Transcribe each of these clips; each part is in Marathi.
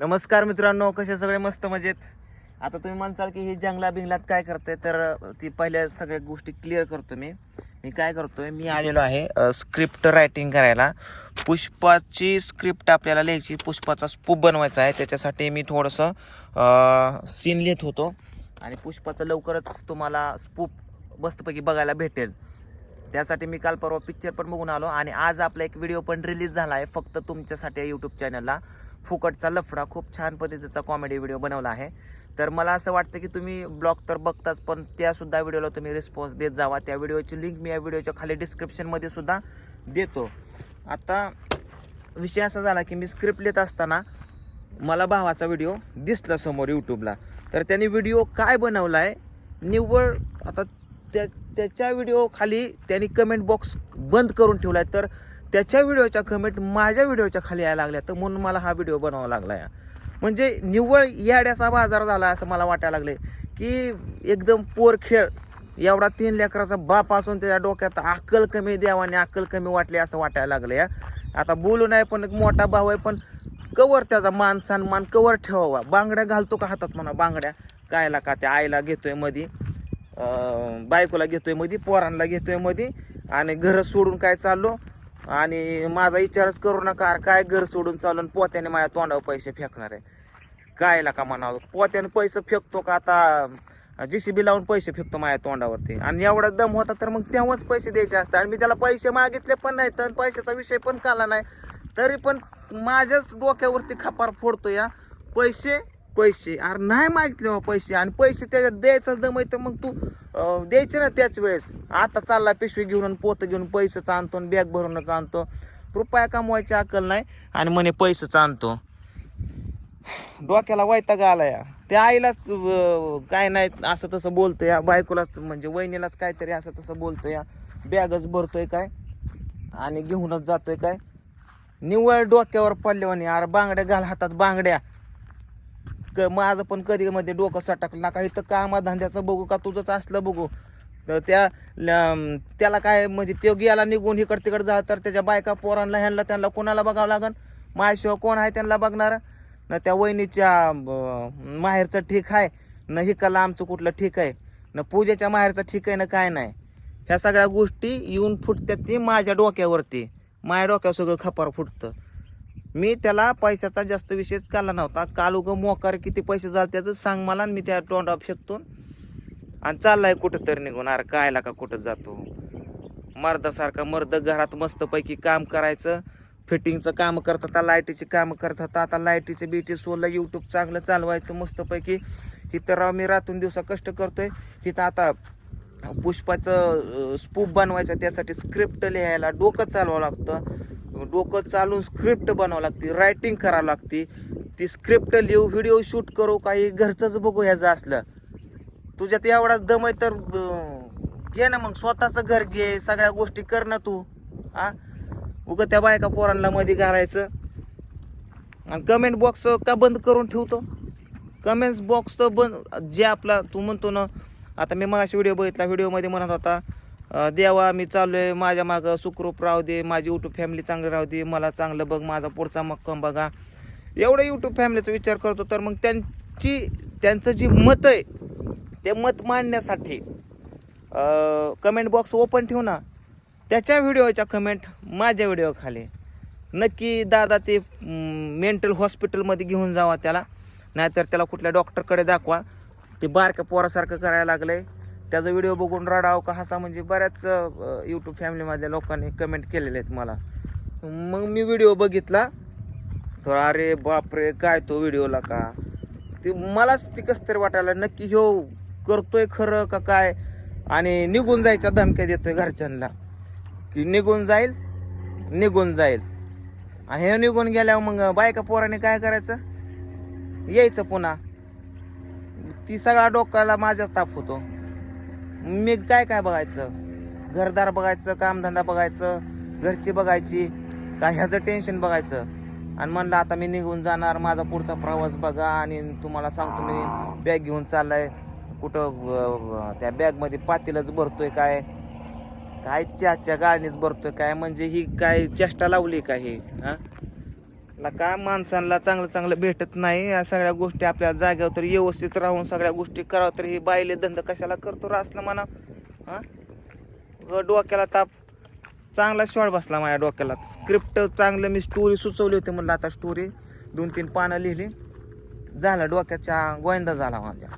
नमस्कार मित्रांनो कसे सगळे मस्त मजेत? आता तुम्ही म्हणताल की ही जंगला बिंगलात काय करते तर ती पहिल्या सगळ्या गोष्टी क्लिअर करतो मी. मी काय करतोय मी आलेलो आहे स्क्रिप्ट रायटिंग करायला. पुष्पाची स्क्रिप्ट आपल्याला लिहायची पुष्पाचा स्पूप बनवायचा आहे. त्याच्यासाठी मी थोडंसं सीन लिहित होतो. आणि पुष्पाचं लवकरच तुम्हाला स्पूप मस्तपैकी बघायला भेटेल. त्यासाठी मी काल परवा पिक्चर पण बघून आलो. आणि आज आपला एक व्हिडिओ पण रिलीज झाला आहे फक्त तुमच्यासाठी यूट्यूब चॅनलला फुकटचा लफडा खूप छान पद्धतीचा कॉमेडी व्हिडिओ बनवला आहे. तर मला असं वाटतं की तुम्ही ब्लॉग तर बघताच पण त्यासुद्धा व्हिडिओला तुम्ही रिस्पॉन्स देत जावा. त्या व्हिडिओची लिंक मी या व्हिडिओच्या खाली डिस्क्रिप्शनमध्ये सुद्धा देतो. आता विषय असा झाला की मी स्क्रिप्ट लिहित असताना मला भावाचा व्हिडिओ दिसला समोर यूट्यूबला तर त्याने व्हिडिओ काय बनवला आहे निव्वळ आता त्या त्याच्या व्हिडिओ खाली त्यांनी कमेंट बॉक्स बंद करून ठेवला आहे तर त्याच्या व्हिडिओच्या कमेंट माझ्या व्हिडिओच्या खाली यायला लागल्या. तर म्हणून मला हा व्हिडिओ बनवावा लागला आहे म्हणजे निव्वळ याड्याचा बाजार झाला असं मला वाटायला लागले. की एकदम पोर खेळ. एवढा तीन लेकराचा बाप असून त्याच्या डोक्यात अक्कल कमी देवाने अक्कल कमी वाटली असं वाटायला लागलं या. आता बोलू नाही पण एक मोठा भाऊ आहे पण कवर त्याचा मान सन्मान कवर ठेवावा. बांगड्या घालतो का हातात म्हणा बांगड्या. कायला का त्या आईला घेतोय मधी बायकोला घेतोय मधी पोरांना घेतोय मधी आणि घर सोडून काय चाललो? आणि माझा विचारच करू नका काय घर सोडून चालून पोत्याने माझ्या तोंडावर पैसे फेकणार आहे? कायला का म्हणावं? पोत्याने पैसे फेकतो का आता? जीसीबी लावून पैसे फेकतो माझ्या तोंडावरती. आणि एवढा दम होता तर मग तेव्हाच पैसे द्यायचे असतात आणि मी त्याला पैसे मागितले पण नाही तर पैशाचा विषय पण काला नाही. तरी पण माझ्याच डोक्यावरती खपार फोडतो या. पैसे पैसे. अरे नाही मागितले बा पैसे. आणि पैसे त्याच्यात द्यायचं दम तर मग तू द्यायचे ना त्याच वेळेस. आता चालला पिशवी घेऊन आणि पोतं घेऊन पैसेच आणतो आणि बॅग भरूनच आणतो. रुपया कमवायची अक्कल नाही आणि म्हणे पैसेच आणतो. डोक्याला वैताग आला या त्या आईलाच काय नाही असं तसं बोलतो या बायकोलाच म्हणजे वहिनीलाच काहीतरी असं तसं बोलतो या बॅगच भरतोय काय? आणि घेऊनच जातोय काय? निव्वळ डोक्यावर पडल्यावानी अरे बांगड्या घाल हातात बांगड्या. क माझं पण कधी मध्ये डोकं सटकलं ना काही तर कामाधंद्याचं बघू का तुझंच असलं बघू. तर त्या ल- त्याला काय म्हणजे तो गेला निघून इकडं तिकडं जा तर त्याच्या बायका पोरांना ह्यांना त्यांना कोणाला बघावं लागन? माझ्याशिवाय कोण आहे त्यांना बघणार? न त्या वहिनीच्या माहेरचं ठीक आहे न हिकाला आमचं कुठलं ठीक आहे न पूजेच्या माहेरचं ठीक आहे ना काय नाही. ह्या सगळ्या गोष्टी येऊन फुटतात ती माझ्या डोक्यावरती. माझ्या डोक्यावर सगळं खपार फुटतं. मी त्याला पैशाचा जास्त विषय काला नव्हता. काल उगं मोकार किती पैसे झाले त्याचं सांग मला आणि मी त्या तोंडा फेकतो आणि चाललाय कुठं तरी निघून. अरे कायला का कुठं जातो? मर्दासारखा मर्द घरात मस्तपैकी काम करायचं फिटिंगचं काम करत होता लाईटीची कामं करत होता. आता लाईटीचे बीटी सोलं यूट्यूब चांगलं चालवायचं मस्तपैकी. इथं राव मी रातून दिवसा कष्ट करतोय. इथं आता पुष्पाचं स्पूप बनवायचं त्यासाठी स्क्रिप्ट लिहायला डोकं चालवावं लागतं. डोकं चालून स्क्रिप्ट बनवावं लागते रायटिंग करावं लागते. ती स्क्रिप्ट लिहू व्हिडिओ शूट करू काही घरचंच बघू ह्याचं असलं. तुझ्यात एवढाच दम आहे तर घे ना मग स्वतःचं घर घे सगळ्या गोष्टी कर ना तू. हा? उगं त्या बायका पोरांना मध्ये घालायचं. आणि कमेंट बॉक्स का बंद करून ठेवतो? कमेंट्स बॉक्स बंद जे आपला तू म्हणतो ना आता मी मागाशी व्हिडिओ बघितला व्हिडिओमध्ये म्हणत होता देवा मी चाललोय माझ्या मागं सुखरूप राहू दे माझी यूट्यूब फॅमिली चांगली राहू दे मला चांगलं बघ माझा पुढचा मक्कम बघा. एवढं यूट्यूब फॅमिलीचा विचार करतो तर मग त्यांची त्यांचं जी मत आहे ते मत मांडण्यासाठी कमेंट बॉक्स ओपन ठेवू ना त्याच्या व्हिडिओच्या कमेंट माझ्या व्हिडिओ खाली. नक्की दादा ते मेंटल हॉस्पिटलमध्ये घेऊन जावा त्याला नाहीतर त्याला कुठल्या डॉक्टरकडे दाखवा. ते बारक्या पोरासारखं करायला लागलंय त्याचा व्हिडिओ बघून रडाव का हसा म्हणजे बऱ्याच यूट्यूब फॅमिलीमधल्या लोकांनी कमेंट केलेले आहेत मला. मग मी व्हिडिओ बघितला. तर अरे बापरे काय तो व्हिडिओला का? ते मलाच ती कसं तरी वाटायला नक्की ह्यो करतोय खरं का काय? आणि निघून जायच्या धमक्या देतोय घरच्यांना. की निघून जाईल निघून जाईल. आणि हे निघून गेल्यावर मग बायका पोराने काय करायचं? यायचं पुन्हा. ती सगळा डोक्याला माझ्याच ताप होतो. मी काय काय बघायचं? घरदार बघायचं कामधंदा बघायचं घरची बघायची का ह्याचं टेन्शन बघायचं. आणि म्हणलं आता मी निघून जाणार माझा पुढचा प्रवास बघा आणि तुम्हाला सांगतो मी बॅग घेऊन चाललाय. कुठं त्या बॅगमध्ये पातीलच भरतोय काय? काय चहाच्या गाळणीच भरतोय काय? म्हणजे ही काय चेष्टा लावली का हे हा? ना का माणसांना चांगलं चांगलं भेटत नाही. या सगळ्या गोष्टी आपल्या जाग्यावर तर व्यवस्थित राहून सगळ्या गोष्टी करावं तर ही बायले धंदा कशाला करतो रा असलं म्हणा. हां? डोक्याला ताप. चांगला शॉट बसला माझ्या डोक्याला. स्क्रिप्ट चांगलं मी स्टोरी सुचवली होती म्हणलं आता स्टोरी दोन तीन पानं लिहिली. झालं डोक्याच्या गोविंदा झाला माझ्या.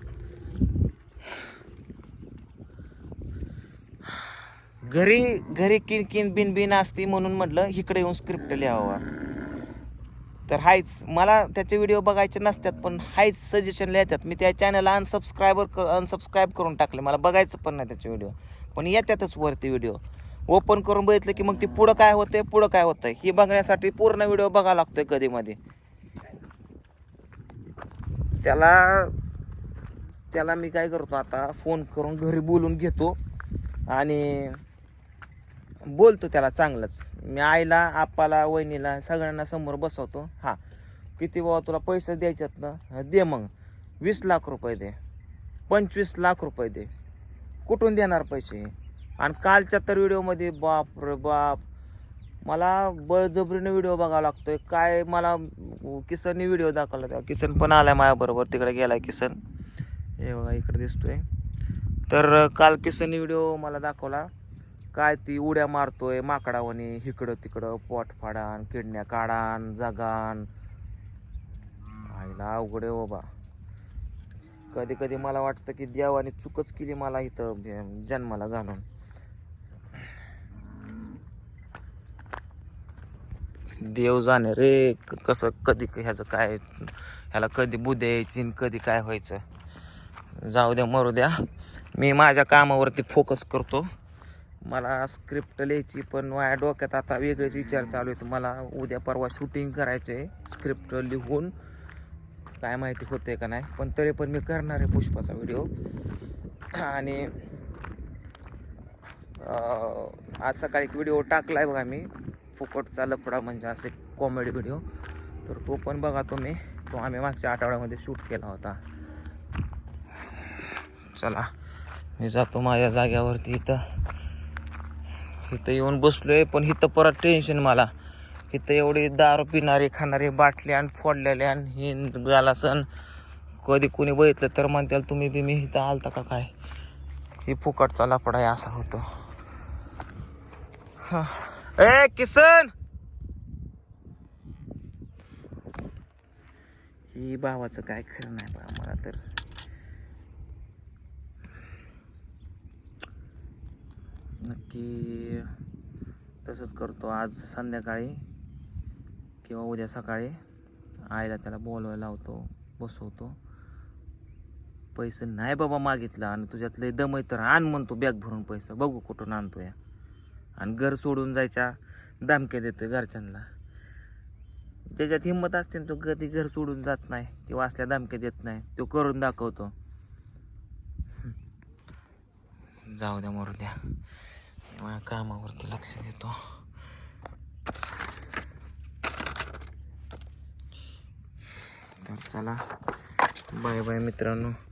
घरी घरी किन किन बिन बिन असती म्हणून म्हटलं इकडे येऊन स्क्रिप्ट लिहावं. तर हायच मला त्याचे व्हिडिओ बघायचे नसतात पण हायच सजेशनला येतात मी त्या चॅनलला अनसबस्क्रायबर कर अनसबस्क्राईब करून टाकले. मला बघायचं पण नाही त्याचे व्हिडिओ पण येतातच वरती व्हिडिओ ओपन करून बघितलं की मग ती पुढं काय होतंय पुढं काय होतंय. हे बघण्यासाठी पूर्ण व्हिडिओ बघावा लागतोय कधीमध्ये. त्याला त्याला मी काय करतो आता फोन करून घरी बोलून घेतो. आणि बोलतो त्याला चांगलंच. मी आईला आप्पाला वहिनीला सगळ्यांना समोर बसवतो. हां. किती बाबा तुला पैसे द्यायच्यात ना? दे मग. वीस लाख रुपये दे. पंचवीस लाख रुपये दे. कुठून देणार पैसे? आणि कालच्या तर व्हिडिओमध्ये बाप रे बाप. मला बळजबरीने व्हिडिओ बघावा लागतोय. काय मला किसनने व्हिडिओ दाखवला त्या किसन पण आलाय माझ्याबरोबर. तिकडे गेलाय किसन. हे बघा इकडे दिसतोय. तर काल किसनने व्हिडिओ मला दाखवला. काय ती उड्या मारतोय माकडावानी इकडं तिकडं पोट फाडान किडण्या काढान जगान. आईला अवघड आहे हो बाबा कधी कधी मला वाटतं की देवाने चुकच केली मला इथं जन्माला घालून. देव जाणे रे क- कसं कधी क- ह्याचं काय ह्याला कधी बुद्धी यायची आणि कधी काय व्हायचं. जाऊ द्या मरू द्या. मी माझ्या कामावरती फोकस करतो. मला स्क्रिप्ट लिहायची पण माझ्या डोक्यात आता वेगळेच विचार चालू आहेत. मला उद्या परवा शूटिंग करायचं आहे स्क्रिप्ट लिहून. काय माहिती होते का नाही पण तरी पण मी करणार आहे पुष्पाचा व्हिडिओ आणि आज सकाळी एक व्हिडिओ टाकला आहे बघा मी. फुकटचा लफडा म्हणजे असे कॉमेडी व्हिडिओ तर तो पण बघा तुम्ही. तो आम्ही मागच्या आठवड्यामध्ये शूट केला होता. चला मी जातो माझ्या जाग्यावरती इथं. इथं येऊन बसलो आहे पण इथं परत टेन्शन मला. इथं एवढी दारू पिणारे खाणारे बाटले आणि फोडलेले आणि हे गालासन कधी कोणी बघितलं तर म्हणतील तुम्ही बी मी इथं आलता का काय? ही फुकटचा लफडा आहे असा होतो. ए किसन! ही भावाचं काय खरं नाही बा मला तर नक्की तसंच करतो आज संध्याकाळी किंवा उद्या सकाळी. आईला त्याला बोलवायला लावतो बसवतो. पैसे नाही बाबा मागितला आणि तुझ्यातले दम आहे तर आण म्हणतो बॅग भरून पैसे. बघू कुठून आणतो या आणि घर सोडून जायच्या धमक्या देतोय घरच्यांना. ज्याच्यात हिंमत असते ना तो कधी घर सोडून जात नाही किंवा असल्या धमक्या देत नाही तो करून दाखवतो. जाऊ द्या मरू द्या. माझ्या कामावरती लक्ष देतो. तर चला. बाय बाय मित्रांनो.